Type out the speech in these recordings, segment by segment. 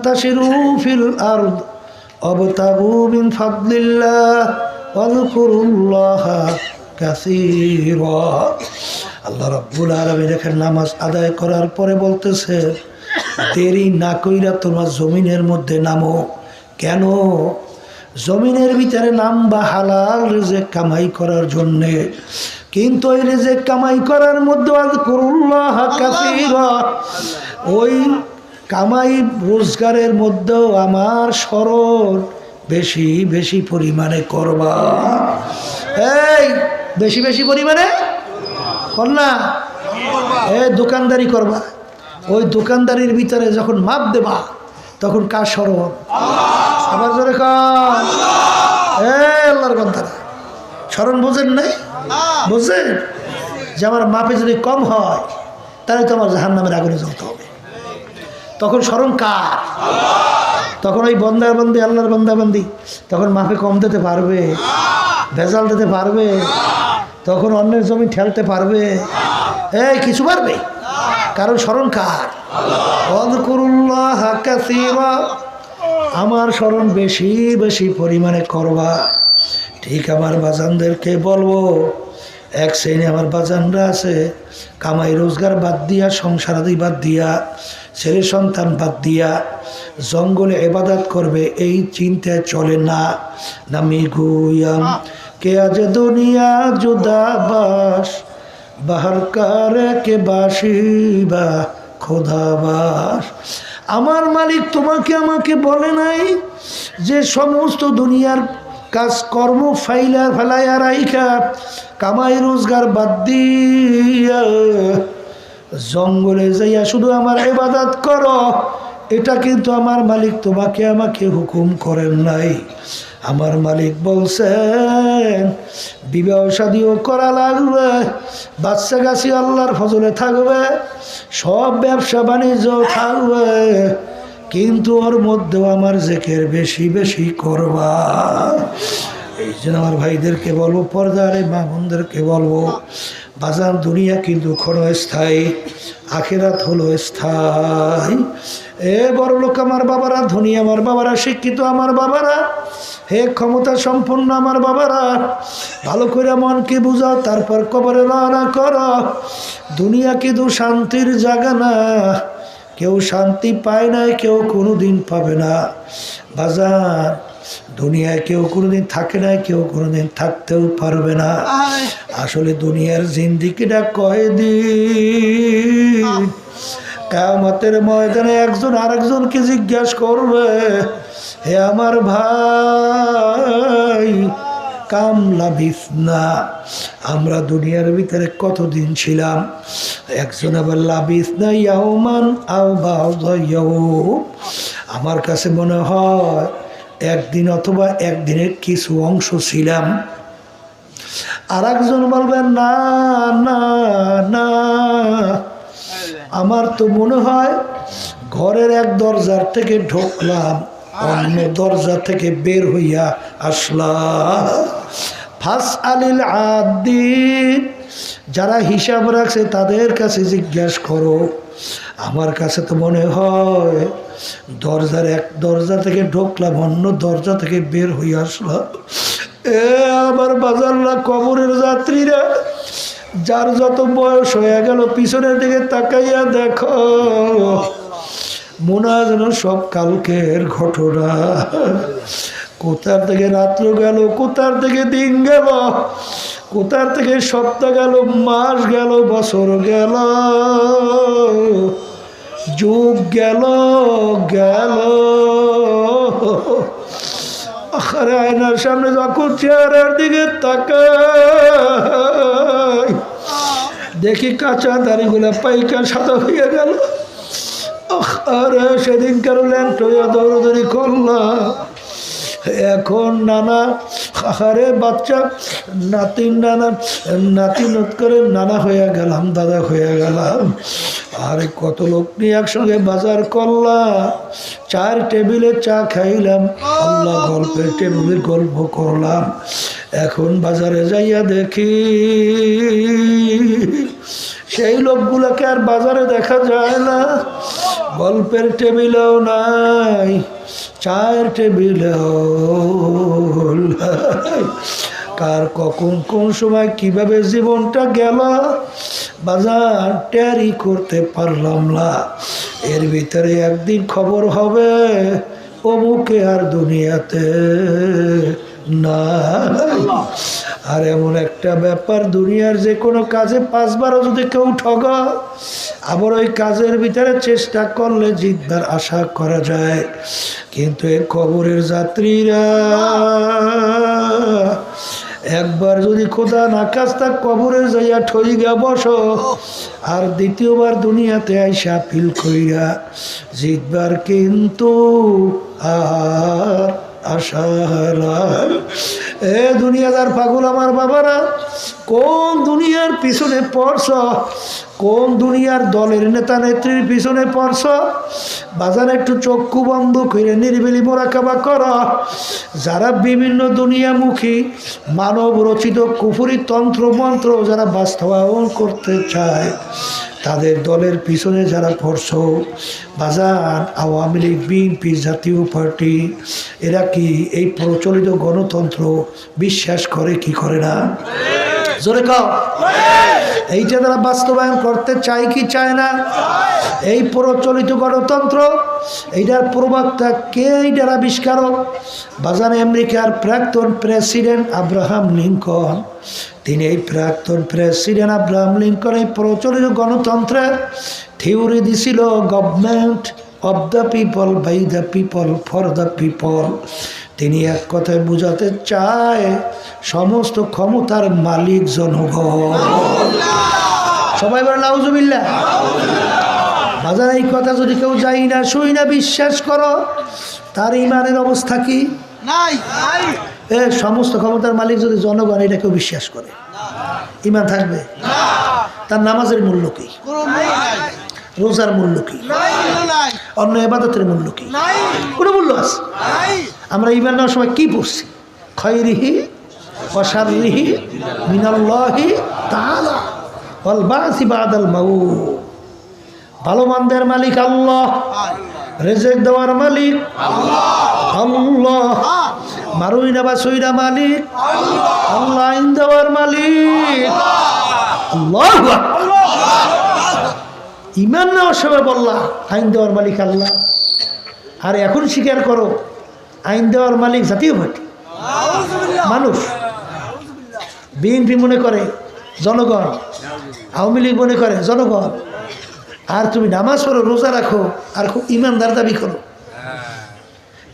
فانتشروا في الأرض وابتغوا من فضل الله واذكروا الله كثيرا আল্লাহ রাব্বুল আলামিন এখানে নামাজ আদায় করার পরে বলতেছে দেরি না কইরা তোমার জমিনের মধ্যে নামো কেন জমিনের ভিতরে নাম বা হালাল রেজেক কামাই করার জন্যে কিন্তু ওই রেজেক কামাই করার মধ্যে আযকুরুল্লাহ কাসীরা ওই কামাই রোজগারের মধ্যেও আমার স্মরণ বেশি বেশি পরিমাণে করবা। এই, বেশি বেশি পরিমাণে কর না এ, দোকানদারি করবা। ওই দোকানদারির ভিতরে যখন মাপ দেবা, তখন কার স্মরণ আবার জোরে আল্লাহর গন্তারা স্মরণ বোঝেন নাই? বুঝছেন যে আমার মাপে যদি কম হয়, তাহলে তো আমার জাহান নামের আগুনে জ্বলতে হবে। তখন স্মরণ কার? তখন ওই বন্দার বন্দি আল্লাহর বন্দাবন্দি, তখন মাকে কম দিতে পারবে, ভেজাল দিতে পারবে, তখন অন্যের জমি ঠেলতে পারবে। এই, কিছু পারবে? কারণ স্মরণ কার? আমার স্মরণ বেশি বেশি পরিমাণে করবা। ঠিক আমার বাজানদেরকে বলব, এক শ্রেণি আমার বাজানরা আছে, কামাই রোজগার বাদ দিয়া, সংসারাদি বাদ দিয়া ছেলে সন্তান বাদ দিয়া জঙ্গলে এবাদাত করবে, এই চিন্তায় চলে না। নামি গুয়াম, কে আজ দুনিয়া জুদা বাস বাহার কারে কে বাসিবা খোদাবাস? আমার মালিক তোমাকে আমাকে বলে নাই যে সমস্ত দুনিয়ার কাজ কর্ম ফাইলা ফেলাইয়া রাইখা, কামাই রোজগার বাদ দিয়া। জঙ্গলে যাইয়া শুধু আমার এবাদাত করো, এটা কিন্তু আমার মালিক তোমাকে আমাকে হুকুম করেন নাই। আমার মালিক বলছেন, বিবাহ শাদিও করা লাগবে, বাচ্চা গাছি আল্লাহর ফজলে থাকবে, সব ব্যবসা বাণিজ্য থাকবে, কিন্তু ওর মধ্যেও আমার জেকের বেশি বেশি করবা। এই জন্য আমার ভাইদেরকে বলব, পর্দারে মা বোনদেরকে বলব বাজার দুনিয়া কিন্তু ক্ষণস্থায়ী আখেরাত হলো স্থায়ী। এ বড় লোক আমার বাবারা, ধনী আমার বাবারা, শিক্ষিত আমার বাবারা, হে ক্ষমতা সম্পন্ন আমার বাবারা, ভালো করে মনকে বুঝাও, তারপর কবরে রওনা কর। দুনিয়া কিন্তু শান্তির জায়গা না, কেউ শান্তি পায় না কেউ কোনো দিন পাবে না। বাজার দুনিয়ায় কেউ কোনোদিন থাকে না কেউ কোনোদিন থাকতেও পারবে না। আসলে দুনিয়ার জিন্দিগিটা কয়দিন? কামতের ময়দানে একজন আরেকজনকে জিজ্ঞাসা করবে হে আমার ভাই কাম লাভিস না আমরা দুনিয়ার ভিতরে কতদিন ছিলাম? একজন আবার লাভিস না ইয়াওমান আও আমার কাছে মনে হয় একদিন অথবা একদিনের কিছু অংশ ছিলাম। আর একজন বলবেন, না না না। আমার তো মনে হয় ঘরের এক দরজার থেকে ঢুকলাম, অন্য দরজা থেকে বের হইয়া আসলাম। ফাস আলিল আদিন যারা হিসাব রাখছে তাদের কাছে জিজ্ঞাসা করো। আমার কাছে তো মনে হয় দরজার এক দরজা থেকে ঢুকলাম, অন্য দরজা থেকে বের হয়ে আসলাম। এ আমার বাজাররা কবরের যাত্রীরা, যার যত বয়স হয়ে গেল, পিছনের দিকে তাকাইয়া দেখো মনে হয় যেন সব কালকের ঘটনা। কোথার থেকে রাত্র গেল, কোথার থেকে দিন গেল, কোথার থেকে সপ্তাহ গেল, মাস গেল, বছর গেল, যুগ গেল গেল। আয়নার সামনে যখন চেহারার দিকে তাকাই, দেখি কাঁচা দাড়িগুলো পাইকার সাদা হয়ে গেল। আরে সেদিন কারও ল্যান্ড হইয়া দৌড়দৌড়ি করলাম। এখন নানা আরে বাচ্চা নাতিন নানা, নাতি নত করে নানা হয়ে গেলাম, দাদা হয়ে গেলাম। আরে কত লোক নিয়ে একসঙ্গে বাজার করলাম। চার টেবিলে চা খাইলাম, আল্লাহ গল্পের টেবিলে গল্প করলাম। এখন বাজারে যাইয়া দেখি, সেই লোকগুলোকে আর বাজারে দেখা যায় না। গল্পের টেবিলেও নাই। চায়ের টেবিল। কার কখন কোন সময় কীভাবে জীবনটা গেল, বাজার ট্যারি করতে পারলাম না। এর ভিতরে একদিন খবর হবে, অমুকে আর দুনিয়াতে না আর এমন একটা ব্যাপার, দুনিয়ার যে কোনো কাজে পাঁচবারও যদি কেউ ঠগ, আবার ওই কাজের ভিতরে চেষ্টা করলে জিতবার আশা করা যায়। কিন্তু এই খবরের যাত্রীরা, একবার যদি খোদা না কাজটা কবরে যাইয়া ঠই গা বসো, আর দ্বিতীয়বার দুনিয়াতে আইসা ফিল কইরা জিতবার কিন্তু আর আশা নাই। এ দুনিয়াদার পাগল আমার বাবারা, কোন দুনিয়ার পিছনে পড়ছ? কোন দুনিয়ার দলের নেতা নেত্রীর পিছনে পড়ছ? বাজারে একটু চক্ষু বন্ধ করে নিরিবিলি মোরাকাবা কর। যারা বিভিন্ন দুনিয়ামুখী মানব রচিত কুফুরি তন্ত্র মন্ত্র যারা বাস্তবায়ন করতে চায় তাদের দলের পিছনে যারা পড়ছ বাজার, Awami League, BNP Jatiya Party, এরা কি এই প্রচলিত গণতন্ত্র বিশ্বাস করে কি করে না? জোরে কাও। এইটা তারা বাস্তবায়ন করতে চায় কি চায় না? এই প্রচলিত গণতন্ত্র, এইটার প্রবক্তা কে? এইটার আবিষ্কারক? বাজারে আমেরিকার প্রাক্তন প্রেসিডেন্ট আব্রাহাম লিঙ্কন। তিনি এই প্রাক্তন প্রেসিডেন্ট আব্রাহাম লিঙ্কন এই প্রচলিত গণতন্ত্রের থিওরি দিছিল government of the people by the people for the people তিনি এক কথায় বোঝাতে চায়, সমস্ত ক্ষমতার মালিক জনগণ। সবাই বলে নাউজুবিল্লা বাজার, এই কথা যদি কেউ যাই না, শুই না, বিশ্বাস করো, তার ইমানের অবস্থা কি? নাই। এ, সমস্ত ক্ষমতার মালিক যদি জনগণ এটা কেউ বিশ্বাস করে, ইমান থাকবে? তার নামাজের মূল্য কি? রোজার মূল্য কি? অন্য এবাদতের মূল্য কি? কোনো মূল্য আছে? আমরা ইমান নেওয়ার সময় কি পড়ছি? খয়রিহি অসারিহি মিনাল্লাহি তাআলা ভালো মন্দের মালিক আল্লাহ, রেজেক দেওয়ার মালিক আল্লাহ। মারুই না বা সইরা মালিক। আল্লাহ আইন দেওয়ার মালিক। আল্লাহ ইমান নেওয়ার সময় বললা, আইন দেওয়ার মালিক আল্লাহ। আর এখন স্বীকার করো, আইন দেওয়ার মালিক জাতীয় পার্টি মানুষ। বিএনপি মনে করে, জনগণ। আওয়ামী লীগ মনে করে, জনগণ। আর তুমি নামাজ পড়ো, রোজা রাখো, আর খুব ইমানদার দাবি করো।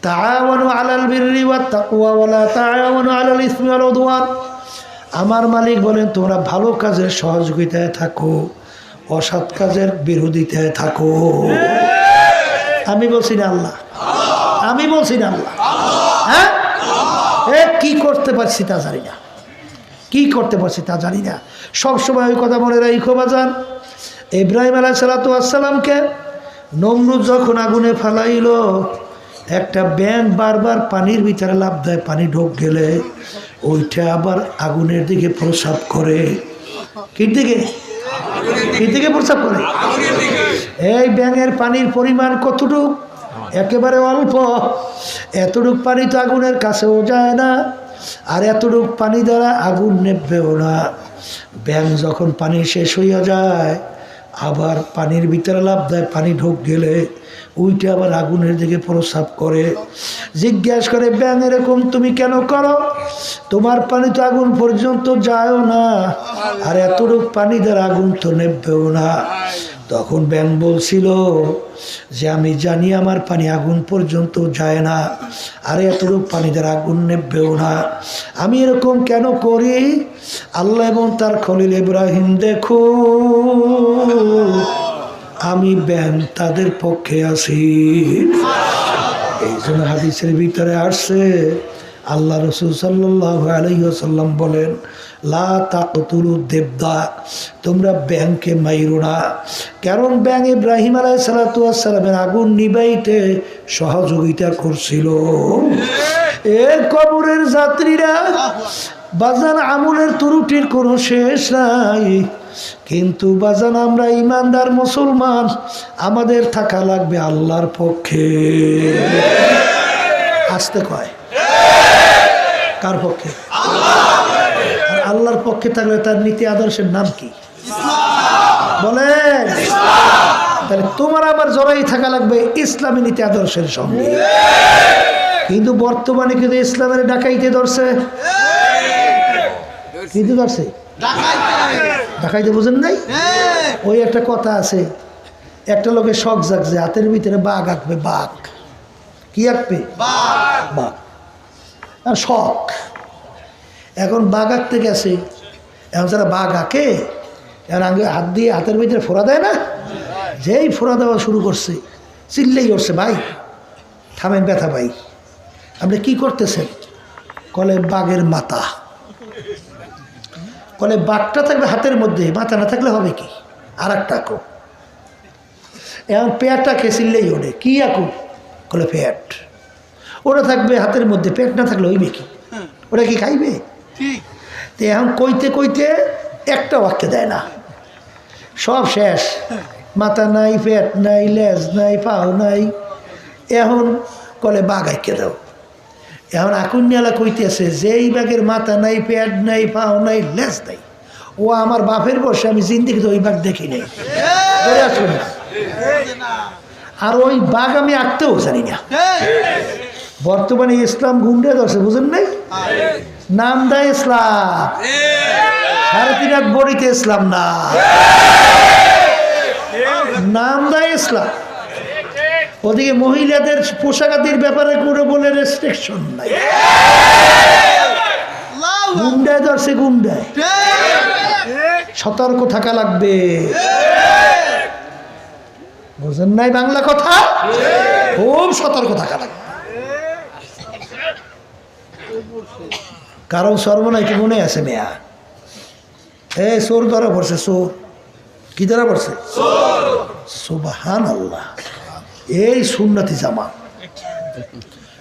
তাআওয়ানু আলাল বিররি ওয়াত তাকওয়া ওয়ালা তাআওয়ানু আলাল ইসমি ওয়াল উদওয়ান। আমার মালিক বলেন তোমরা ভালো কাজের সহযোগিতায় থাকো অসৎ কাজের বিরোধিতায় থাকো। আমি বলছি না আল্লাহ। আমি বলছি না আল্লাহ। হ্যাঁ? এ কি করতে পারছি তা জানি না। কি করতে পারছি তা জানি না। সবসময় ওই কথা মনে রাখো বাজান। ইব্রাহিম আলাহ সালাতামকে নমরুদ যখন আগুনে ফালাইল একটা ব্যাং বারবার পানির ভিতরে লাভ দেয়, পানি ঢোক গেলে ওইটা আবার আগুনের দিকে প্রসাব করে। কি দিকে? কি দিকে প্রসাব করে? এই ব্যাঙের পানির পরিমাণ কতটুক? একেবারে অল্প। এতটুক পানি তো আগুনের কাছেও যায় না, আর এতটুক পানি দ্বারা আগুন নেবেও না। ব্যাং যখন পানি শেষ হইয়া যায় আবার পানির ভিতরে লাভ দেয়, পানি ঢোক গেলে উইটা আবার আগুনের দিকে প্রস্রাব করে। জিজ্ঞাস করে ব্যাং এরকম তুমি কেন করো? তোমার পানি তো আগুন পর্যন্ত যায়ও না। আর এতটুক পানি দ্বারা আগুন তো নেবেও না। তখন ব্যাং বলছিল যে, আমি জানি আমার পানি আগুন পর্যন্ত যায় না, আর পানি দ্বারা আগুন নেবেও না। আমি এরকম কেন করি? আল্লাহ এবং তার খলিল ইব্রাহিম, দেখো, আমি ব্যাং তাদের পক্ষে আছি। এই জন্য হাদিসের ভিতরে আসছে আল্লাহ রসুল সাল্লাহ আলহিহাসাল্লাম বলেন, লা তাকতুলু দেবদা, তোমরা ব্যাংকে মাইরো না। কারণ ব্যাং ইব্রাহিম আলাই সালাতামের আগুন নিবাইতে সহযোগিতা করছিল। এর কবরের যাত্রীরা বাজান আমলের ত্রুটির কোনো শেষ নাই। কিন্তু বাজান আমরা ইমানদার মুসলমান, আমাদের থাকা লাগবে আল্লাহর পক্ষে। আসতে কয়। কার পক্ষে? আর আল্লাহর পক্ষে থাকলে তার নীতি আদর্শের নাম কি? বলেন। তাহলে তোমার আমার জড়াই থাকা লাগবে ইসলামী নীতি আদর্শের সঙ্গে। কিন্তু বর্তমানে কিন্তু ইসলামের ডাকাইতে ধরছে। কিন্তু ধরছে? ডাকাইতে বোঝেন নাই? ওই একটা কথা আছে। একটা লোকের শখ জাগছে, হাতের ভিতরে বাঘ আঁকবে, বাঘ। কি আঁকবে? বাঘ। শখ। এখন বাঘ আঁকতে গেছে। এখন যারা বাঘ আঁকে। এখন আগে হাত দিয়ে হাতের ভিতরে ফোড়া দেয় না? যেই ফোড়া দেওয়া শুরু করছে, চিল্লেই করছে ভাই, থামেন ব্যথা, ভাই। আপনি কি করতেছেন? কলে, বাঘের মাথা। কলে, বাঘটা থাকবে হাতের মধ্যে, মাথা না থাকলে হবে কি? আর একটা আঁকো। এখন পেয়ারটাকে চিল্লেই ওঠে। কী আঁকো? কলে পেট ওটা থাকবে হাতের মধ্যে পেট না থাকলে হইবে কি? ওরা কি খাইবে? তো এখন কইতে কইতে একটা বাক্য দেয় না। সব শেষ। মাথা নাই পেট নাই লেজ নাই পাও নাই। এখন কলে বাঘ আইকে দাও। এখন আকুন্যালা কইতেছে যেই বাঘের মাথা নাই পেট নাই পাও নাই লেজ নাই ও আমার বাপের বসে আমি জিন্দিগিতে ওই বাঘ দেখি নাই। আর ওই বাঘ আমি আঁকতেও জানি না। বর্তমানে ইসলাম গুন্ডে ধরছে বুঝেন নাই? নাম দেয় ইসলাম। সাড়ে তিন হাত বড়িতে ইসলাম না। নাম দেয় ইসলাম। ওদিকে মহিলাদের পোশাকাতির ব্যাপারে করে বলে রেস্ট্রিকশন নাই। গুন্ডায় ধরছে গুন্ডায় সতর্ক থাকা লাগবে। বুঝেন নাই বাংলা কথা? খুব সতর্ক থাকা লাগবে। কারণ সর্বনাই কি মনে আছে মেয়া। এ সোর ধরা পড়ছে সোর কি ধরা পড়ছে? সুবাহান আল্লাহ এই সুন্নতি জামা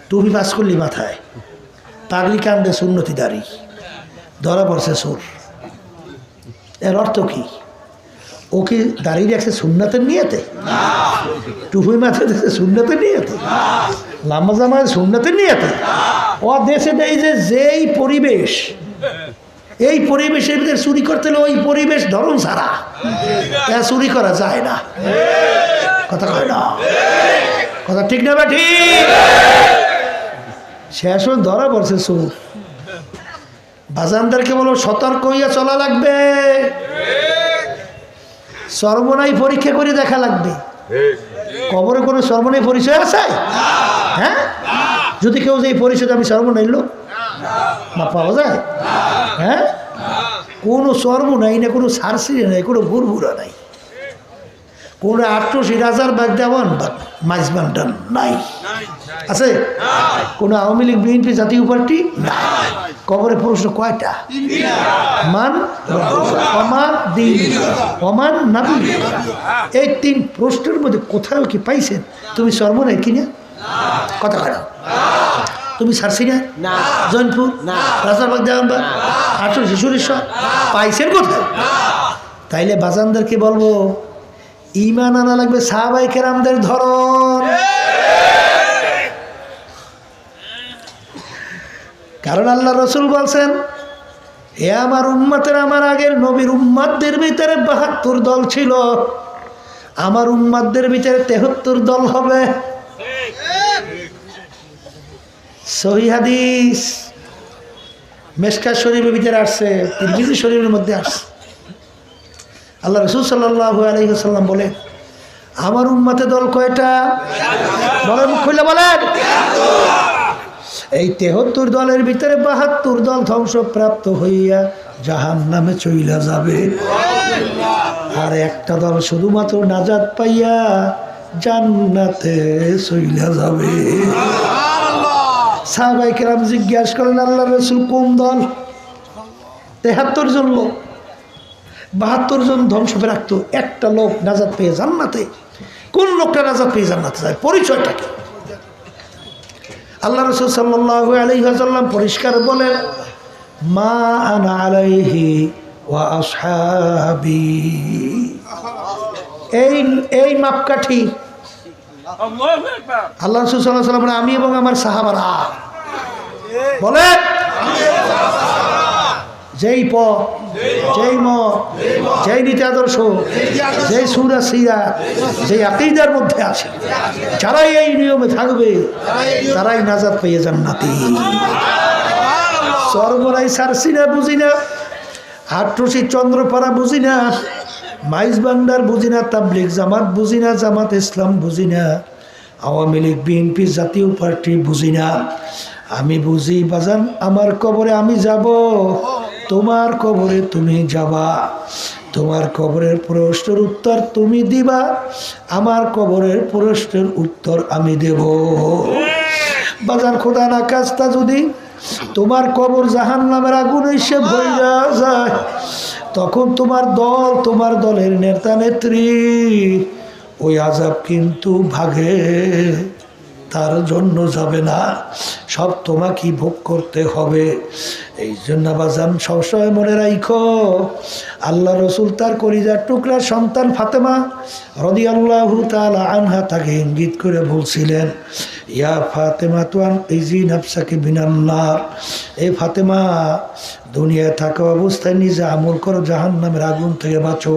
টুপি পাস করলি মাথায়। পাগলি কাণ্ডে সুন্নতি দাড়ি ধরা পড়ছে সোর এর অর্থ কি? ও কি দাঁড়িয়ে রাখছে সুন্নাতের নিয়েতে? টুপি মাথায় দেখছে সুন্নাতের নিয়েতে? লাম্বা জামায় সুন্নাতের নিয়েতে? ও দেশে দেয় যে যেই পরিবেশ, এই পরিবেশের ভিতরে চুরি করতে হলে ওই পরিবেশ ধরুন সারা। এ চুরি করা যায় না। কথা কয় না? কথা ঠিক না বা ঠিক? শেষ ধরা পড়ছে সুর বাজানদারকে বলো, সতর্ক হইয়া চলা লাগবে। সর্বনাই পরীক্ষা করে দেখা লাগবে। কবরে কোনো সর্বনাই পরিচয় আছে? হ্যাঁ? যদি কেউ যে এই পরিচয় আমি সর্বনাই লোক না পাওয়া যায়? হ্যাঁ? কোনো সর্ব নাই না কোনো সারসিরে নাই কোনো ভুরভুরা নাই। কোনো আটশো রাজার বাগ দেওয়ান বা মাঝবানটান নাই। আছে? কোনো Awami League BNP Jatiya Party? না কবরে প্রশ্ন কয়টা? মান অমান দিন। অমান নাবি এই তিন প্রশ্নের মধ্যে কোথাও কি পাইছেন? তুমি সর্বনাই কিনা? কথা কয় তুমি সারছি না? জৈনপুর? রাজারবাগ দেওয়ানবাগ আটশো শিশুরেশ্বর পাইছেন কোথায়? তাইলে বাজানদেরকে বলব ইমান আনা লাগবে সাহাবাই কেরামদের ধরন। কারণ আল্লাহ রসুল বলছেন, এ আমার উম্মাতের আমার আগের নবীর উম্মাদদের ভিতরে বাহাত্তর দল ছিল। আমার উম্মাদদের ভিতরে তেহত্তর দল হবে। হাদিস। মেসকা শরীফের ভিতরে আসছে শরীফের মধ্যে আসছে। আল্লাহ রসুল সাল্লাহ আলহিহাল্লাম বলে, আমার উম্মাতে দল কয়টা? বলেন মুখ খুলে বলেন। এই তেহত্তর দলের ভিতরে বাহাত্তর দল ধ্বংসপ্রাপ্ত হইয়া জাহান নামে চইলা যাবে। আর একটা দল শুধুমাত্র নাজাদ পাইয়া জান্নাতে চইলা যাবে। সাহাবাই কেরাম জিজ্ঞাসা করেন আল্লাহ রসুল কোন দল? তেহাত্তর জন লোক। বাহাত্তর জন ধ্বংস রাখতো একটা লোক নাজাদ পেয়ে জান্নাতে। কোন লোকটা নাজাদ পেয়ে জান্নাতে যায়? পরিচয়টা কি? আল্লাহ রসুল সাল্লাহ পরিষ্কার বলেন মা আনা আলাইহি ওয়া আসহাবি। এই এই মাপকাঠি। আল্লাহ রসুল সাল্লাহ সাল্লাম আমি এবং আমার সাহাবারা। বলে যেই প যেই ম যেই নীতি আদর্শ, যেই সুরা সিরা, যেই আকিদার মধ্যে আছে, যারাই এই নিয়মে থাকবে, তারাই নাজাদ পেয়ে জান্নাতি। সর্বরাই সারসি না, বুঝি না। আট্রসি চন্দ্রপাড়া বুঝি না। মাইজ বান্ডার বুঝি না তাবলিক জামাত বুঝি না, জামাত ইসলাম বুঝি না। Awami League, BNP Jatiya Party বুঝি না। আমি বুঝি বাজান, আমার কবরে আমি যাব। তোমার কবরে তুমি যাবা। তোমার কবরের প্রশ্নের উত্তর তুমি দিবা। আমার কবরের প্রশ্নের উত্তর আমি দেব। বাজার খোদা না, কাজটা যদি তোমার কবর জাহান নামের আগুন এসে ভইরা যায়, তখন তোমার দল, তোমার দলের নেতা নেত্রী ওই আজাব কিন্তু ভাগে। তার জন্য যাবে না। সব তোমাকেই ভোগ করতে হবে। এই জন্য বাজান সবসময় মনে রাখো আল্লাহ রসুল তার কলিজার টুকরা সন্তান ফাতেমা রদি আল্লাহ আনহা তাকে ইঙ্গিত করে বলছিলেন, ইয়া ফাতেমা তুয়ান ইজি নাফসাকে বিনান্নার এই ফাতেমা, দুনিয়ায় থাকা অবস্থায় নিজে আমল করো জাহান নামের আগুন থেকে বাঁচো।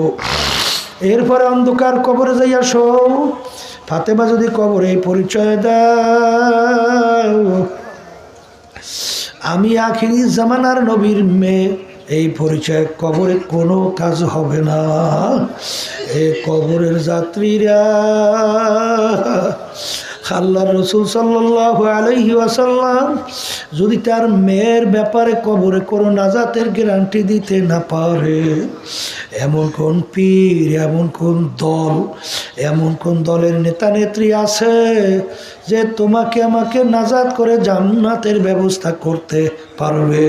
এরপরে অন্ধকার কবরে যাইয়া শো ফাতেমা যদি কবর এই পরিচয় দাও, আমি আখিরি জামানার নবীর মেয়ে। এই পরিচয় কবরে কোনো কাজ হবে না। এ কবরের যাত্রীরা আল্লাহ রসুল সাল্লাহ আলহি আসাল্লাম যদি তার মেয়ের ব্যাপারে কবরে কোনো নাজাতের গ্যারান্টি দিতে না পারে, এমন কোন পীর, এমন কোন দল, এমন কোন দলের নেতা নেত্রী আছে যে তোমাকে আমাকে নাজাত করে জান্নাতের ব্যবস্থা করতে পারবে?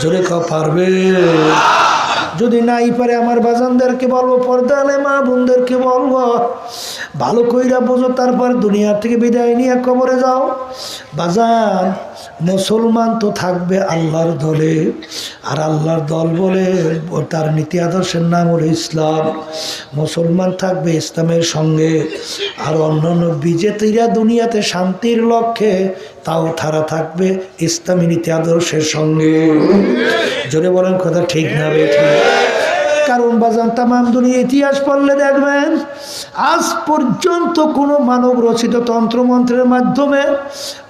জোরে ক পারবে। যদি নাই পারে, আমার বাজানদেরকে বলব পর্দালে মা বোনদেরকে বলব ভালো কইরা বোঝো, তারপর দুনিয়া থেকে বিদায় নিয়ে কবরে যাও। বাজান, মুসলমান তো থাকবে আল্লাহর দলে, আর আল্লাহর দল বলে তার নীতি আদর্শের নাম হলো ইসলাম। মুসলমান থাকবে ইসলামের সঙ্গে, আর অন্যান্য বিজেতারা দুনিয়াতে শান্তির লক্ষ্যে, তাও তারা থাকবে ইসলামী নীতি আদর্শের সঙ্গে। জোরে বলেন, কথা ঠিক না বেঠিক কারণ বাজান, তামাম দুনিয়া ইতিহাস পড়লে দেখবেন, আজ পর্যন্ত কোনো মানব রচিত তন্ত্রমন্ত্রের মাধ্যমে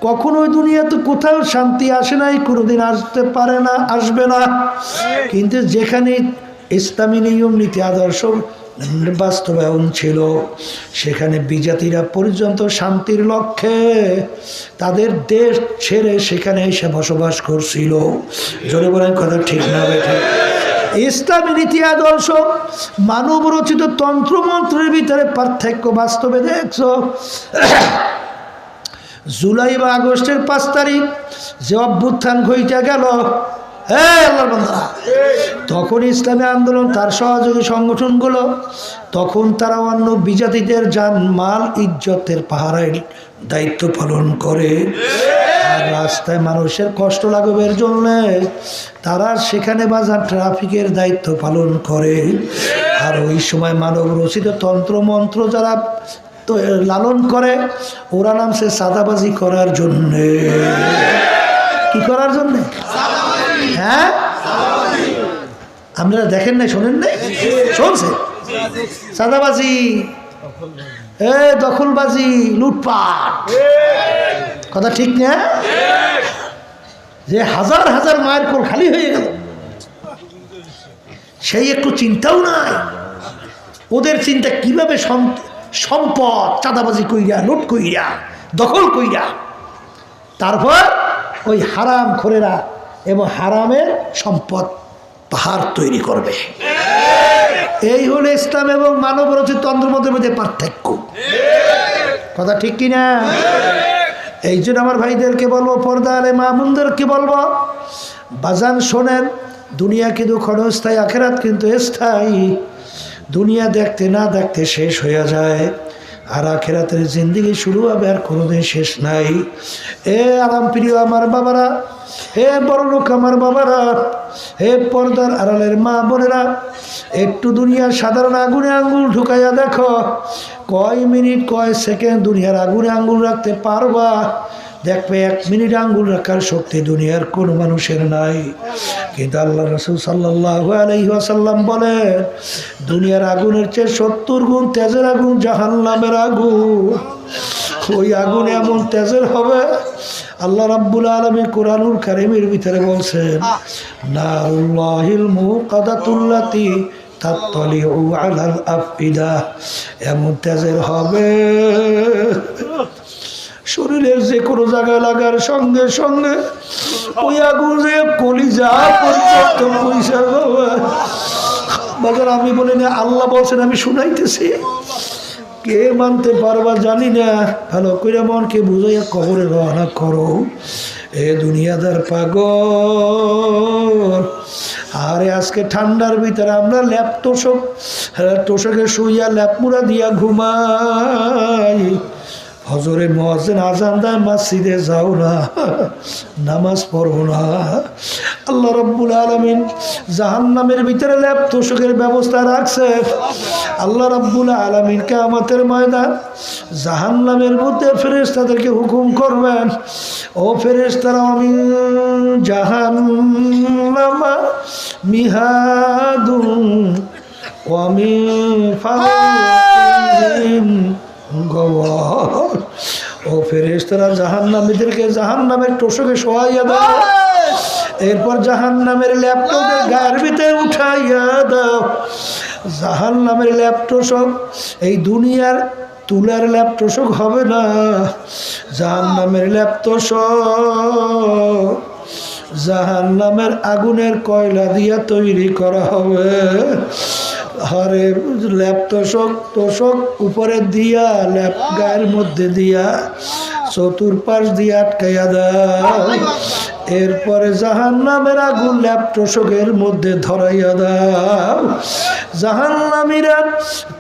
কখনোই দুনিয়াতে কোথাও শান্তি আসে নাই, কোনোদিন আসতে পারে না, আসবে না। কিন্তু যেখানে ইসলামী নিয়ম, নীতি, আদর্শ বাস্তবায়ন ছিল, সেখানে বিজাতিরা পর্যন্ত শান্তির লক্ষ্যে তাদের দেশ ছেড়ে সেখানে এসে বসবাস করছিল। জোরে বলেন কথা ঠিক না, বেঠে। ইসলামী নীতি আদর্শ মানব রচিত তন্ত্রমন্ত্রের ভিতরে পার্থক্য বাস্তবে দেখছ। জুলাই বা আগস্টের পাঁচ তারিখ যে অভ্যুত্থান ঘইটা গেল তখন ইসলামী আন্দোলন, তার সহযোগী সংগঠনগুলো, তখন তারা অন্য বিজাতিদের যান, মাল, ইজ্জতের পাহারায় দায়িত্ব পালন করে। আর রাস্তায় মানুষের কষ্ট লাগবের জন্য তারা সেখানে বাজার ট্রাফিকের দায়িত্ব পালন করে। আর ওই সময় মানব রচিত তন্ত্রমন্ত্র যারা তো লালন করে, ওরা নামছে সাদাবাজি করার জন্যে। কি করার জন্যে? হ্যাঁ? আপনারা দেখেন নাই, শোনেন নাই? শুনছে সাদাবাজি। এ দখলবাজি, লুটপাট। কথা ঠিক না? যে হাজার হাজার মায়ের কোল খালি হয়ে গেল। সেই একটু চিন্তাও নাই। ওদের চিন্তা কীভাবে সম্পদ, চাঁদাবাজি কইরা, লুট কইরা, দখল কইরা, তারপর ওই হারাম খোরেরা এবং হারামের সম্পদ পাহাড় তৈরি করবে। এই হলো ইসলাম এবং মানব রচিত তন্ত্রমতের মধ্যে পার্থক্য। কথা ঠিক কিনা? এই জন্য আমার ভাইদেরকে বলব, পর্দা আলে মামুনদেরকে বলব, বাজান শোনেন, দুনিয়া কিন্তু ক্ষণস্থায়ী, আখেরাত কিন্তু স্থায়ী। দুনিয়া দেখতে না দেখতে শেষ হয়ে যায়, আর আখেরাতের জিন্দিগি শুরু হবে আর কোনোদিন শেষ নাই। এ আরাম প্রিয় আমার বাবারা হে বড় লোক আমার বাবারা, হে পর্দার আড়ালের মা বোনেরা, একটু দুনিয়ার সাধারণ আগুনে আঙ্গুল ঢুকাইয়া দেখো। কয় মিনিট, কয় সেকেন্ড দুনিয়ার আগুনে আঙ্গুল রাখতে পারবা? দেখবে এক মিনিট আঙ্গুল রাখার শক্তি দুনিয়ার কোনো মানুষের নাই। কিন্তু আল্লাহ রসুল সাল্লাহ আলহিহাসাল্লাম বলেন, দুনিয়ার আগুনের চেয়ে সত্তর গুণ তেজের আগুন জাহান্নামের আগুন। ওই আগুন এমন তেজের হবে, আল্লাহ রাব্বুল আলমী কোরআনুল কারিমের ভিতরে বলছেন নারুল্লাহিল মুকাদাতুল্লাতি তাত্তলিউ এমন তেজের হবে, শরীরের যে কোনো জায়গায় লাগার সঙ্গে সঙ্গে ওই আগুন কলিজা পর্যন্ত পয়সা বাবা বাজার আমি বলি না আল্লাহ বলছেন, আমি শুনাইতেছি। কে মানতে পারবা জানি না। ভালো করে মনকে বুঝাইয়া কবরে রওনা করো। এ দুনিয়াদার পাগল। আরে আজকে ঠান্ডার ভিতরে আমরা ল্যাপ তোষক হ্যাঁ, তোষকে শুইয়া ল্যাপ মুড়া দিয়া ঘুমাই। হজরে মহাজেন আজান দেয় মসজিদে যাও না, নামাজ পড়ো না। আল্লাহ রব্বুল আলমিন জাহান নামের ভিতরে ল্যাপ তোষকের ব্যবস্থা রাখছে। আল্লাহ রব্বুল আলমিনকে আমাদের ময়দান জাহান নামের মধ্যে ফেরেস তাদেরকে হুকুম করবেন, ও ফেরেস তারা আমি জাহান নামা মিহাদুন ওয়ামি ফাহিম গওয়ার ও ফেরেশতারা জাহান্নামীদেরকে জাহান্নামের টোষকে শোয়াইয়া দাও। এরপর জাহান্নামের ল্যাপটপের গায়ের ভিতরে উঠাইয়া দাও। জাহান্নামের ল্যাপটপ এই দুনিয়ার তুলার ল্যাপটপ হবে না। জাহান্নামের ল্যাপটপ জাহান নামের আগুনের কয়লা দিয়া তৈরি করা হবে। হরে ল্যাপ তোষক তোষক উপরে দিয়া, ল্যাপ গায়ের মধ্যে দিয়া, চতুর্পাশ দিয়ে আটকাইয়া দাও। এরপরে জাহান নামের আগুন ল্যাপ তোষকের মধ্যে ধরাইয়া দাও। জাহান নামীরা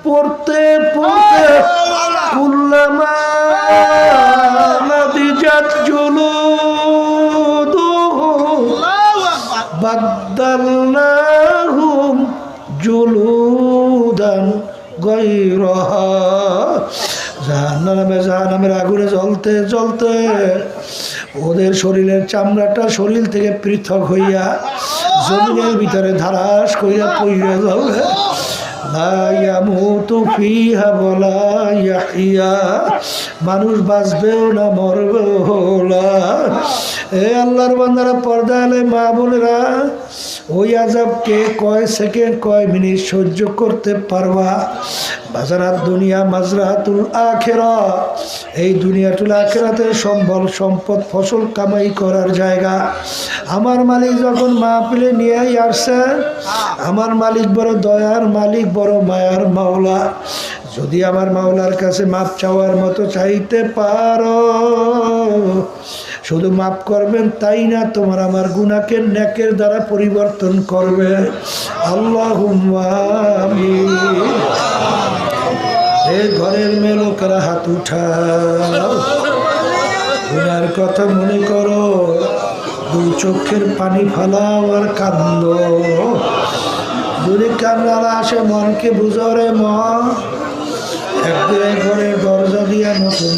পড়তে পড়তে কুল্লামা নাদিজাত জুলুদুহুম বাদ্দালনাহুম জুলুদান গৈরহা জাহান্নামে, জাহান্নামের আগুনে জ্বলতে জ্বলতে ওদের শরীরের চামড়াটা শরীর থেকে পৃথক হইয়া জমিনের ভিতরে ধারাস কইয়া পইয়া যাবে। লা ইয়ামুতু ফিহা ওয়ালা ইয়াহইয়া। মানুষ বাঁচবেও না, মরবেও না। এ আল্লাহর বান্দারা পর্দা আলে মা বোনেরা, ওই আজাবকে কয় সেকেন্ড, কয় মিনিট সহ্য করতে পারবা? বাজারাত দুনিয়া মাজরাতুল আখেরা। এই দুনিয়াটুল আখেরাতে সম্বল, সম্পদ, ফসল কামাই করার জায়গা। আমার মালিক যখন মা মাহফিলে নিয়েই আসছে, আমার মালিক বড় দয়ার মালিক, বড় মায়ার মাওলা। যদি আমার মাওলার কাছে মাপ চাওয়ার মতো চাইতে পারো, শুধু মাপ করবেন তাই না তোমার আমার গুণাকে নেকের দ্বারা পরিবর্তন করবে। আল্লাহ এই ঘরের মেয়ে লোকেরা হাত উঠাও। গুনার কথা মনে করো। দুই চোখের পানি ফালাও আর কান্দ। যদি কান্নারা আসে মনকে বুঝো রে মন একদিন ঘরের দরজা দিয়া নতুন